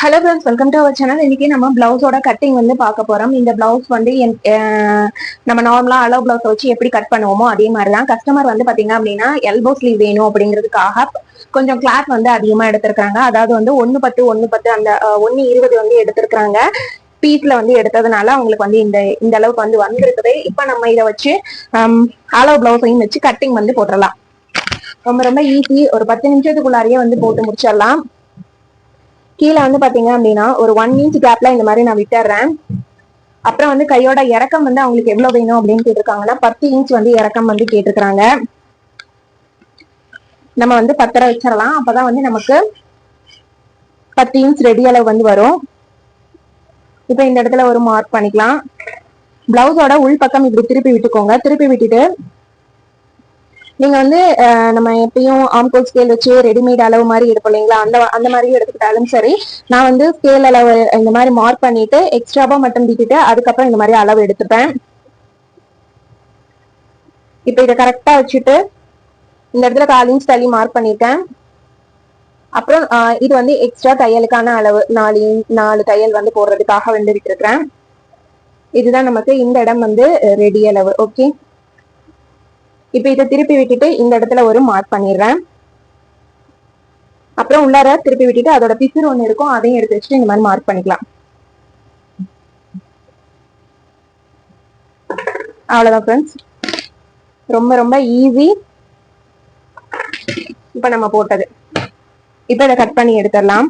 Hello friends welcome to our channel இன்னைக்கு நம்ம பிளவுஸோட cutting வந்து பார்க்க போறோம். இந்த பிளவுஸ் வந்து என்- நம்ம நார்மலா அளவு பிளவுஸ் வச்சு எப்படி கட் பண்ணுவோமோ அதே மாதிரி தான் கஸ்டமர் வந்து பார்த்தீங்க அப்படின்னா எல்போ ஸ்லீவ் வேணும் அப்படிங்கிறதுக்காக கொஞ்சம் கிளாத் வந்து அதிகமா எடுத்திருக்காங்க அதாவது வந்து ஒன்னு பத்து ஒன்னு பத்து அந்த ஒன்று ஒன்னு இருபது வந்து எடுத்திருக்கிறாங்க. பீஸ்ல வந்து எடுத்ததுனால அவங்களுக்கு வந்து இந்த இந்த அளவுக்கு வந்து வந்திருக்குது. இப்போ நம்ம இதை வச்சு ஹம், அளவு பிளவுஸையும் வச்சு கட்டிங் வந்து போட்டுடலாம் ரொம்ப ரொம்ப ஈஸி ஒரு பத்து நிமிஷத்துக்குள்ளாரியே வந்து போட்டு முடிச்சிடலாம். கீழே வந்து பாத்தீங்க அப்படின்னா ஒரு ஒன் இன்ச் கேப்ல இந்த மாதிரி நான் விட்டுறேன். அப்புறம் வந்து கையோட இறக்கம் வந்து அவங்களுக்கு எவ்வளவு வேணும் அப்படின்னு கேட்டிருக்காங்கன்னா பத்து இன்ச் வந்து இறக்கம் வந்து கேட்டிருக்காங்க நம்ம வந்து பத்தரை வச்சிடலாம். அப்பதான் வந்து நமக்கு பத்து இன்ச் ரெடி அளவு வந்து வரும். இப்போ இந்த இடத்துல ஒரு மார்க் பண்ணிக்கலாம். பிளவுஸோட உள் பக்கம் இப்படி திருப்பி விட்டுக்கோங்க. திருப்பி விட்டுட்டு நீங்க வந்து நம்ம எப்பயும் ஆம்கோல் ஸ்கேல் வச்சு ரெடிமேட் அளவு மாதிரி எடுப்போம் இல்லைங்களா? அந்த அந்த மாதிரி எடுத்துக்கிட்டாலும் சரி நான் வந்து ஸ்கேல் அளவு இந்த மாதிரி மார்க் பண்ணிட்டு எக்ஸ்ட்ராவா மட்டும் தீட்டிட்டு அதுக்கப்புறம் இந்த மாதிரி அளவு எடுத்துப்பேன். இப்போ இதை கரெக்டா வச்சுட்டு இந்த இடத்துல கால் இன்ச் தள்ளி மார்க் பண்ணிருக்கேன் அப்புறம் இது வந்து எக்ஸ்ட்ரா தையலுக்கான அளவு நாலு நாலு தையல் வந்து போடுறதுக்காக வந்து விட்டுருக்கிறேன். இதுதான் நமக்கு இந்த இடம் வந்து ரெடி அளவு. ஓகே இப்போ இதை திருப்பி விட்டுட்டு இந்த இடத்துல ஒரு மார்க் பண்ணிடுறேன். அப்புறம் உள்ளார திருப்பி விட்டுட்டு அதோட பிசுறு ஒன்று இருக்கும் அதையும் எடுத்து வச்சுட்டு இந்த மாதிரி மார்க் பண்ணிக்கலாம். அவ்வளவுதான் ஃப்ரெண்ட்ஸ் ரொம்ப ரொம்ப ஈஸி இப்போ நம்ம போட்டது. இப்போ இதை கட் பண்ணி எடுத்துடலாம்.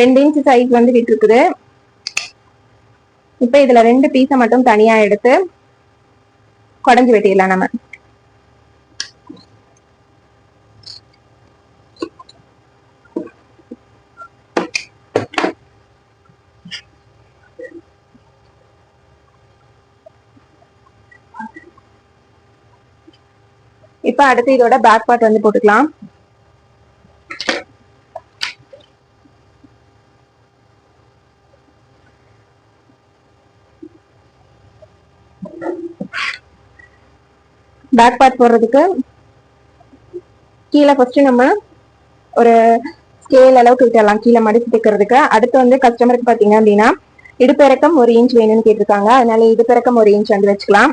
ரெண்டு இன்ச் சைஸ் வந்து விட்டுருக்குது. இப்போ இதுல ரெண்டு பீஸை மட்டும் தனியா எடுத்து குடஞ்சு வெட்டிடலாம் நம்ம. இப்ப அடுத்து இதோட பேக் பார்ட் வந்து போட்டுக்கலாம். பேக் பார்ட் போடுறதுக்கு கீழே ஃபர்ஸ்ட் நம்ம ஒரு ஸ்கேல் அளவுக்கு விட்டுடலாம் கீழே மடிச்சு தைக்கிறதுக்கு அடுத்து வந்து கஸ்டமருக்கு பார்த்தீங்க அப்படின்னா இடுப்பிறக்கம் ஒரு இன்ச் வேணும்னு கேட்டிருக்காங்க. அதனால இடுப்பிறக்கம் ஒரு இன்ச் வந்து வச்சுக்கலாம்.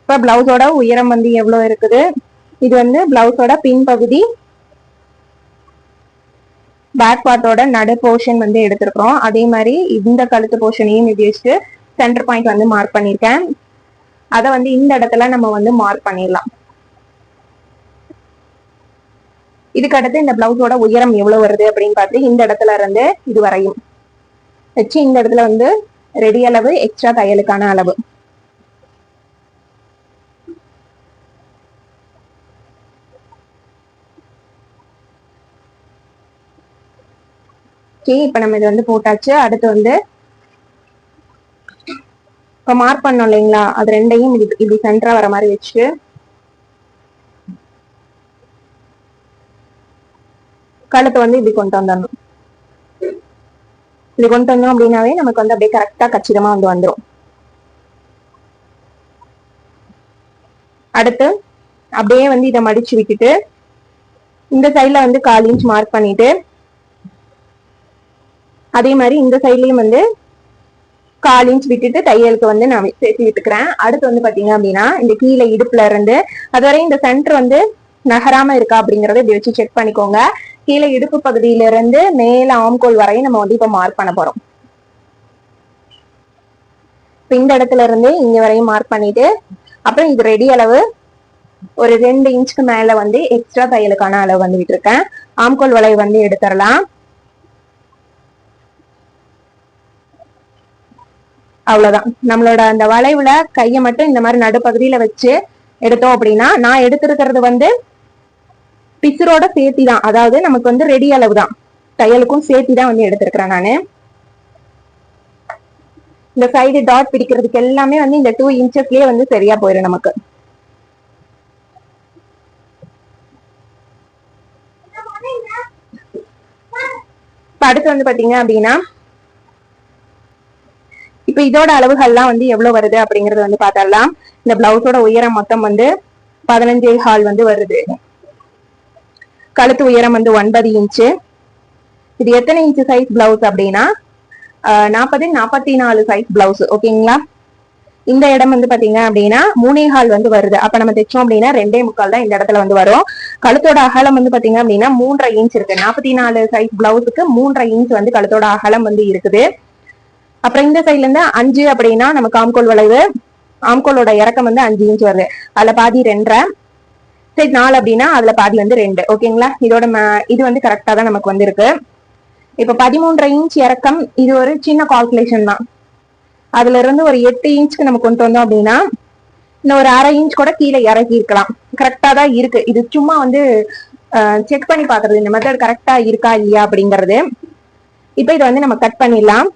இப்போ பிளவுஸோட உயரம் வந்து எவ்வளவு இருக்குது? இது வந்து பிளவுஸோட பின்பகுதி பேக் பார்ட்டோட நடு போர்ஷன் வந்து எடுத்திருக்கிறோம். அதே மாதிரி இந்த கழுத்து போர்ஷனையும் இது வச்சுட்டு சென்டர் பாயிண்ட் வந்து மார்க் பண்ணியிருக்கேன் அதை வந்து இந்த இடத்துல நம்ம வந்து மார்க் பண்ணிடலாம். இதுக்கு அடுத்து இந்த பிளவுஸோட உயரம் எவ்வளவு வருது அப்படின்னு பார்த்து இந்த இடத்துல இருந்து இது வரையும். வச்சு இந்த இடத்துல வந்து ரெடி அளவு எக்ஸ்ட்ரா தையலுக்கான அளவு. ஓகே இப்ப நம்ம இது வந்து போட்டாச்சு. அடுத்து வந்து இப்ப மார்க் பண்ணோம் இல்லைங்களா? அது ரெண்டையும் இப்படி சென்டரா வர மாதிரி வச்சு. கழுத்தை வந்து இப்படி கொண்டு வந்துடணும். இப்படி கொண்டு வந்தோம் அப்படின்னாவே நமக்கு வந்து அப்படியே கரெக்டா கச்சிதமா வந்து வந்துடும் அடுத்து அப்படியே வந்து இதை மடிச்சு விட்டுட்டு இந்த சைட்ல வந்து கால் இன்ச் மார்க் பண்ணிட்டு அதே மாதிரி இந்த சைட்லயும் வந்து கால் இன்ச் விட்டுட்டு தையலுக்கு வந்து நான் சேர்த்து விட்டுக்கிறேன் அடுத்து வந்து பாத்தீங்க அப்படின்னா இந்த கீழே இடுப்புல இருந்து அதுவரை இந்த சென்டர் வந்து நகராம இருக்கா அப்படிங்கறத இப்படி வச்சு செக் பண்ணிக்கோங்க. கீழே இடுப்பு பகுதியில இருந்து மேல ஆம்கோல் வரையும் நம்ம வந்து இப்ப மார்க் பண்ண போறோம். இந்த இடத்துல இருந்து இங்க வரையும் மார்க் பண்ணிட்டு அப்புறம் இது ரெடி அளவு ஒரு ரெண்டு இன்ச்சுக்கு மேல வந்து எக்ஸ்ட்ரா தையலுக்கான அளவு வந்து விட்டுருக்கேன். ஆம்கோல் வளைவு வந்து எடுத்துடலாம். அவ்வளவுதான். நம்மளோட அந்த வளைவுல கையை மட்டும் இந்த மாதிரி நடுப்பகுதியில வச்சு எடுத்தோம் அப்படின்னா நான் எடுத்திருக்கிறது வந்து பிசுரோட சேர்த்தி தான். அதாவது நமக்கு வந்து ரெடி அளவு தான். தையலுக்கும் சேர்த்தி தான் வந்து எடுத்திருக்கிறேன் நான். இந்த சைடு டாட் பிடிக்கிறதுக்கு எல்லாமே வந்து இந்த டூ இன்ச்சஸ்லயே வந்து சரியா போயிடும் நமக்கு. அடுத்து வந்து பாத்தீங்க அப்படின்னா இப்ப இதோட அளவுகள்லாம் வந்து எவ்வளவு வருது அப்படிங்கறது வந்து பார்த்தரலாம் இந்த பிளவுஸோட உயரம் மொத்தம் வந்து பதினஞ்சே ஹால் வந்து வருது. கழுத்து உயரம் வந்து ஒன்பது இன்ச்சு. இது எத்தனை இன்ச்சு சைஸ் பிளவுஸ் அப்படின்னா நாற்பது நாற்பத்தி நாலு சைஸ் பிளவுஸ் ஓகேங்களா? இந்த இடம் வந்து பாத்தீங்க அப்படின்னா மூணே ஹால் வந்து வருது. அப்ப நம்ம தைச்சோம் அப்படின்னா ரெண்டே முக்கால் தான் இந்த இடத்துல வந்து வரும். கழுத்தோட அகலம் வந்து பாத்தீங்க அப்படின்னா மூன்றரை இன்ச் இருக்கு. நாற்பத்தி நாலு சைஸ் பிளவுஸுக்கு மூன்றரை இன்ச் வந்து கழுத்தோட அகலம் வந்து இருக்குது. அப்புறம் இந்த சைட்ல இருந்து அஞ்சு அப்படின்னா நமக்கு ஆம்கோல் வளைவு ஆம்கோலோட இறக்கம் வந்து அஞ்சு இன்ச் வருது. அதுல பாதி ரெண்டரை சரி நாலு அப்படின்னா அதுல பாதி வந்து ரெண்டு. ஓகேங்களா? இதோட இது வந்து கரெக்டா தான் நமக்கு வந்திருக்கு. இப்ப பதிமூன்றரை இன்ச் இறக்கம் இது ஒரு சின்ன கால்குலேஷன் தான். அதுல இருந்து ஒரு எட்டு இன்ச்சுக்கு நம்ம கொண்டு வந்தோம் அப்படின்னா இன்னும் ஒரு அரை இன்ச் கூட கீழே இறக்கி இருக்கலாம். கரெக்டா தான் இருக்கு. இது சும்மா வந்து செக் பண்ணி பாக்குறது இந்த மெத்தட் கரெக்டா இருக்கா இல்லையா அப்படிங்கறது. இப்ப இதை வந்து நம்ம கட் பண்ணிடலாம்.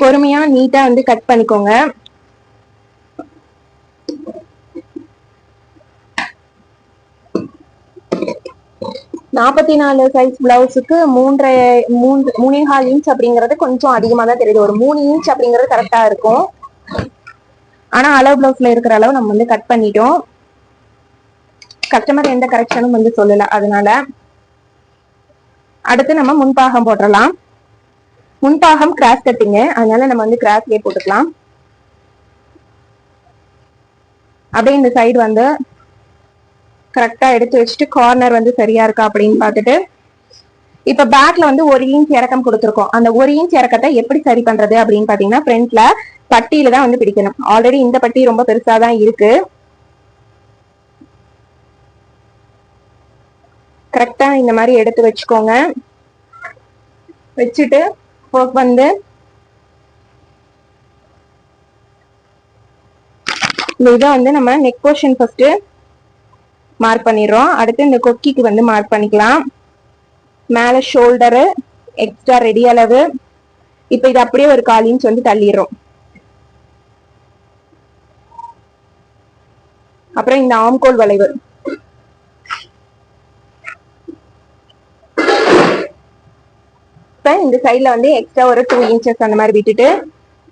பொறுமையா நீட்டா வந்து கட் பண்ணிக்கோங்க. நாற்பத்தி நாலு சைஸ் பிளவுஸுக்கு மூன்றரை மூன்று மூணே கால் இன்ச் அப்படிங்கறது கொஞ்சம் அதிகமா தான் தெரியுது. ஒரு மூணு இன்ச் அப்படிங்கிறது கரெக்டாக இருக்கும். ஆனா அளவு பிளவுஸில் இருக்கிற அளவு நம்ம வந்து கட் பண்ணிட்டோம். கஸ்டமர் எந்த கரெக்ஷனும் வந்து சொல்லலை. அதனால அடுத்து நம்ம முன்பாகம் போட்டுடலாம் முன்பாகம் கிராஸ் கட்டிங்க அதனால நம்ம வந்து கிராஸ்லயே போட்டுக்கலாம். அப்படியே இந்த சைடு வந்து கரெக்டாக எடுத்து வச்சுட்டு கார்னர் வந்து சரியா இருக்கா அப்படின்னு பார்த்துட்டு இப்ப பேக்ல வந்து ஒரு இன்ச் இறக்கம் கொடுத்துருக்கோம். அந்த ஒரு இன்ச் இறக்கத்தை எப்படி சரி பண்றது அப்படின்னு பாத்தீங்கன்னா ஃப்ரண்ட்ல பட்டியில தான் வந்து பிடிக்கணும். ஆல்ரெடி இந்த பட்டி ரொம்ப பெருசா தான் இருக்கு. கரெக்டா இந்த மாதிரி எடுத்து வச்சுக்கோங்க. வச்சுட்டு வந்து இந்த இதை வந்து நம்ம நெக் போர்ஷன் ஃபர்ஸ்ட் மார்க் பண்ணிடுறோம். அடுத்து இந்த கொக்கிக்கு வந்து மார்க் பண்ணிக்கலாம். மேலே ஷோல்டரு எக்ஸ்ட்ரா ரெடி அளவு. இப்போ இது அப்படியே ஒரு கால் இன்ச் வந்து தள்ளிடுறோம். அப்புறம் இந்த ஆம்கோல் வளைவு. இந்த சைட்ல வந்து எக்ஸ்ட்ரா ஒரு டூ இன்ச்சஸ் அந்த மாதிரி விட்டுட்டு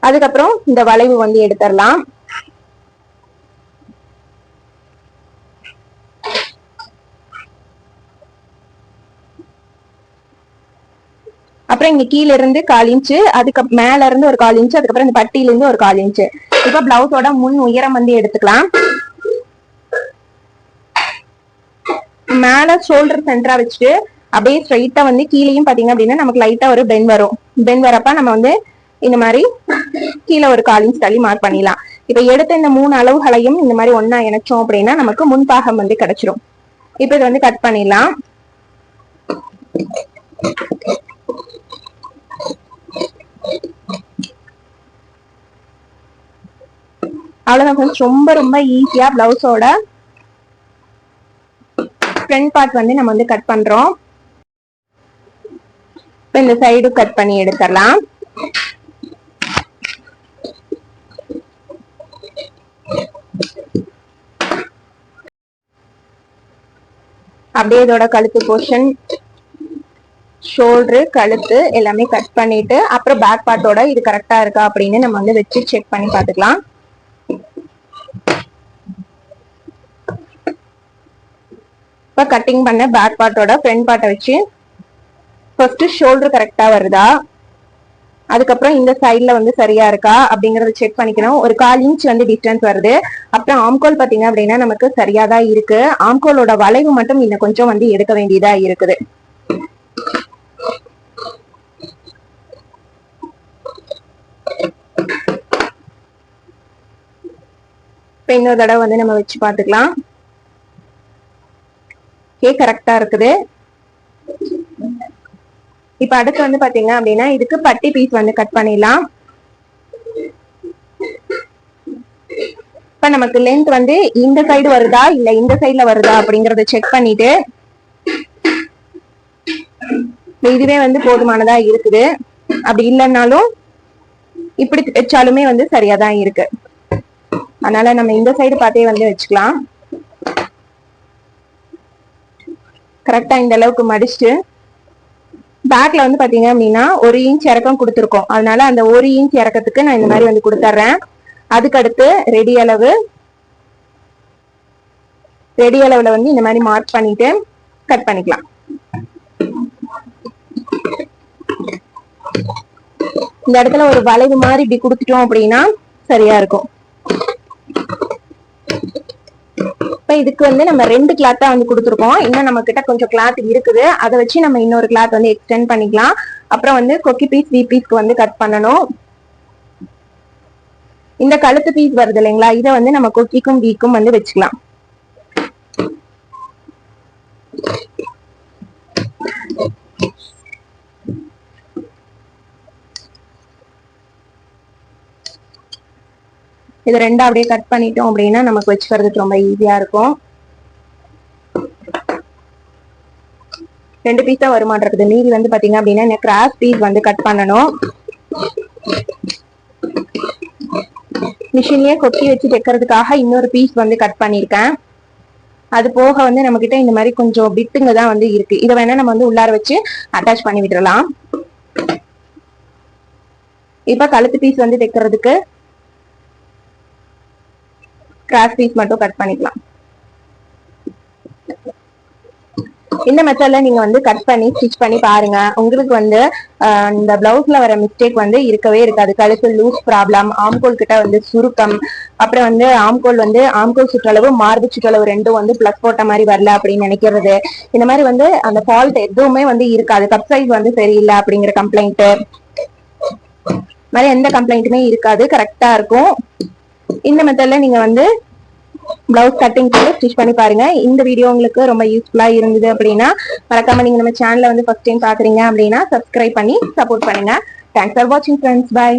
அதுக்கப்புறம் இந்த வளைவு வந்து எடுத்துடலாம். அப்புறம் இங்க கீழ இருந்து கால் இன்ச்சு அதுக்கு மேல இருந்து ஒரு கால் இன்ச்சு அதுக்கப்புறம் இந்த பட்டியில இருந்து ஒரு கால் இன்ச்சு இப்ப பிளவுஸோட முன் உயரம் வந்து எடுத்துக்கலாம். மேல ஷோல்டர் சென்டரா வச்சுட்டு அப்படியே ஸ்ட்ரைட்டா வந்து கீழேயும் பாத்தீங்க அப்படின்னா நமக்கு லைட்டா ஒரு பென் வரும். பென் வரப்ப நம்ம வந்து இந்த மாதிரி கீழே ஒரு கால் தள்ளி மார்க் பண்ணிடலாம். இப்ப எடுத்த இந்த மூணு அளவுகளையும் இந்த மாதிரி ஒன்னா இணைச்சோம் அப்படின்னா நமக்கு முன்பாகம் வந்து கிடைச்சிரும். இப்ப இதை வந்து கட் பண்ணிடலாம். அவ்வளவுதான் ஃப்ரெண்ட்ஸ் ரொம்ப ரொம்ப ஈஸியா பிளவுஸோட ஃப்ரண்ட் பார்ட் வந்து நம்ம வந்து கட் பண்றோம். இப்போ இந்த சைடு கட் பண்ணி எடுத்துடலாம். அப்படியே இதோட கழுத்து போர்ஷன் ஷோல்டரு கழுத்து எல்லாமே கட் பண்ணிட்டு அப்புறம் பேக் பார்ட்டோட இது கரெக்டா இருக்கா அப்படின்னு நம்ம வந்து வச்சு செக் பண்ணி பார்த்துக்கலாம். இப்போ கட்டிங் பண்ண பேக் பார்ட்டோட ஃப்ரண்ட் பார்ட்டை வச்சு ஃபர்ஸ்ட் ஷோல்டர் கரெக்டா வருதா? அதுக்கப்புறம் இந்த சைட்ல வந்து சரியா இருக்கா? அப்படிங்கறத செக் பண்ணிக்கணும். ஒரு கால் இன்ச் வந்து டிஸ்டன்ஸ் வருது. அப்புறம் ஆம்கோல் பாத்தீங்க அப்படின்னா நமக்கு சரியா தான் இருக்கு. ஆம்கோலோட வளைவு மட்டும் இன்னும் கொஞ்சம் வந்து எடுக்க வேண்டியதா இருக்குது. இப்ப இன்னொரு தடவை வந்து நம்ம வச்சு பார்த்துக்கலாம். ஓகே கரெக்டா இருக்குது. இப்ப அடுத்து வந்து பாத்தீங்க அப்படின்னா இதுக்கு பட்டி பீஸ் வந்து கட் பண்ணிடலாம். இப்ப நமக்கு லென்த் வந்து இந்த சைடு வருதா இல்ல இந்த சைடுல வருதா அப்படிங்கறத செக் பண்ணிட்டு இதுவே வந்து போதுமானதா இருக்குது. அப்படி இல்லைன்னாலும் இப்படி வச்சாலுமே வந்து சரியா தான் இருக்கு. அதனால நம்ம இந்த சைடு பார்த்தே வந்து வச்சுக்கலாம். கரெக்டா இந்த அளவுக்கு மடிச்சுட்டு பேக்ல வந்து பாத்தீங்க அப்படின்னா ஒரு இன்ச் இறக்கம் கொடுத்துருக்கோம். அதனால அந்த ஒரு இன்ச் இறக்கத்துக்கு நான் இந்த மாதிரி வந்து கொடுத்துட்றேன் அதுக்கடுத்து ரெடி அளவு. ரெடி அளவுல வந்து இந்த மாதிரி மார்க் பண்ணிட்டு கட் பண்ணிக்கலாம். இந்த இடத்துல ஒரு வளைவு மாதிரி இப்படி கொடுத்துட்டோம் அப்படின்னா சரியா இருக்கும். இப்ப இதுக்கு வந்து நம்ம ரெண்டு கிளாத்தா வந்து கொடுத்துருக்கோம். இன்னும் நம்ம கிட்ட கொஞ்சம் கிளாத் இருக்குது. அதை வச்சு நம்ம இன்னொரு கிளாத் வந்து எக்ஸ்டெண்ட் பண்ணிக்கலாம். அப்புறம் வந்து கொக்கி பீஸ் வி பீஸ்க்கு வந்து கட் பண்ணணும். இந்த கழுத்து பீஸ் வருது இல்லைங்களா? இதை வந்து நம்ம கொக்கிக்கும் வீக்கும் வந்து வச்சுக்கலாம். இது ரெண்டா அப்படியே கட் பண்ணிட்டோம் அப்படின்னா நமக்கு வச்சுக்கிறதுக்கு ரொம்ப ஈஸியா இருக்கும். ரெண்டு பீஸ் தான் இருக்குது. மீதி வந்து பாத்தீங்க அப்படின்னா கிராஸ் பீஸ் வந்து கட் பண்ணணும். மிஷின்லயே கொட்டி வச்சு தைக்கிறதுக்காக இன்னொரு பீஸ் வந்து கட் பண்ணியிருக்கேன் அது போக வந்து நம்ம கிட்ட இந்த மாதிரி கொஞ்சம் பிட்டுங்க தான் வந்து இருக்கு. இதை வேணா நம்ம வந்து உள்ளார வச்சு அட்டாச் பண்ணி விட்டுறலாம். இப்ப கழுத்து பீஸ் வந்து தைக்கிறதுக்கு கிராஸ் பீஸ் மட்டும் கட் பண்ணிக்கலாம். இந்த மெத்தட்ல நீங்க வந்து கட் பண்ணி ஸ்டிச் பண்ணி பாருங்க. உங்களுக்கு வந்து இந்த பிளவுஸ்ல வர மிஸ்டேக் வந்து இருக்கவே இருக்காது. கழுத்து லூஸ் ப்ராப்ளம் ஆம்கோல் கிட்ட வந்து சுருக்கம் அப்புறம் வந்து ஆம்கோல் வந்து ஆம்கோல் சுற்றளவு மார்பு சுற்றளவு ரெண்டும் வந்து பிளஸ் போட்ட மாதிரி வரல அப்படின்னு நினைக்கிறது. இந்த மாதிரி வந்து அந்த ஃபால்ட் எதுவுமே வந்து இருக்காது. கப் சைஸ் வந்து சரியில்லை அப்படிங்கிற கம்ப்ளைண்ட் மாதிரி எந்த கம்ப்ளைண்ட்டுமே இருக்காது. கரெக்டா இருக்கும். இந்த மெத்தட்ல நீங்க வந்து பிளவுஸ் கட்டிங் கூட ஸ்டிச் பண்ணி பாருங்க. இந்த வீடியோ உங்களுக்கு ரொம்ப யூஸ்ஃபுல்லா இருந்தது அப்படின்னா மறக்காம நீங்க நம்ம சேனல்ல வந்து ஃபர்ஸ்ட் டைம் பாக்குறீங்க அப்படின்னா சப்ஸ்கிரைப் பண்ணி சப்போர்ட் பண்ணுங்க. தேங்க்ஸ் ஃபார் வாட்சிங் ஃப்ரெண்ட்ஸ் பை